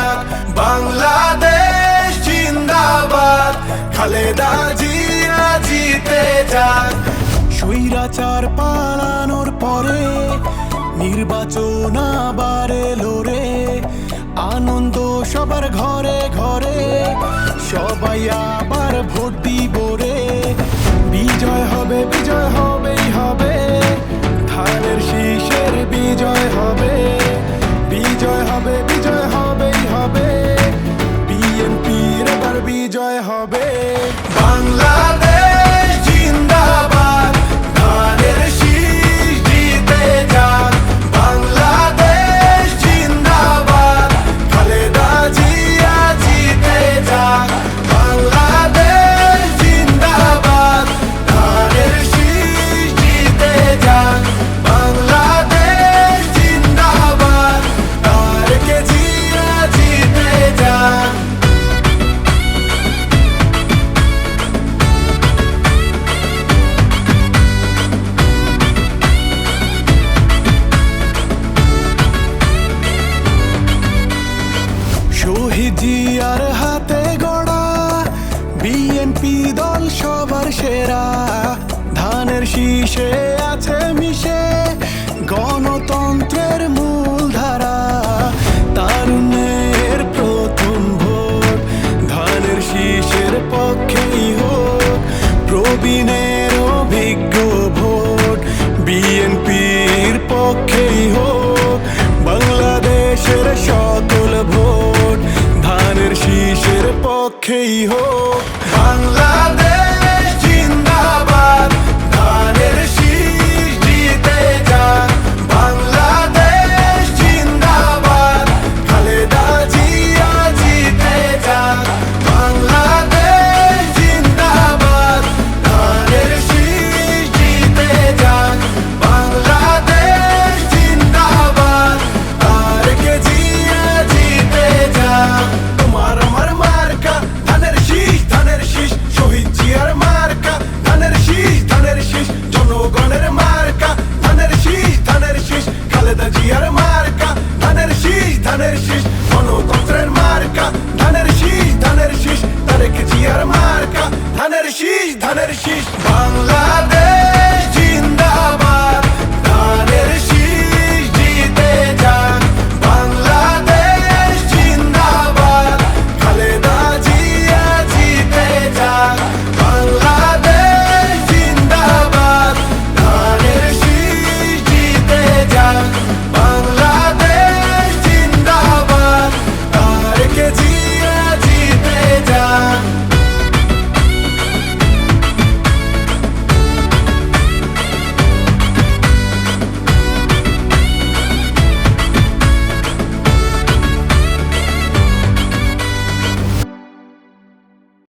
ডাক বাংলাদেশ জিন্দাবাদ। খালেদা জিয়া জিতে যাক। স্বৈরাচার পালানোর পরে নির্বাচন আবার এলো রে। আনন্দ সবার ঘরে ঘরে। সবাই আবার হবে সেরা, ধানের শীষে আছে মিশে, গণতন্ত্রের মূল ধারা তারুণ্যের প্রথম ভোট, ধানের শীষের পক্ষেই হোক, প্রবীণের অভিজ্ঞ ভোট, বিএনপির পক্ষেই হোক, বাংলাদেশের সকল ভোট, ধানের শীষের পক্ষেই হোক। মার্কা ধানের শীষ ধানের শীষ বাংলাদেশ।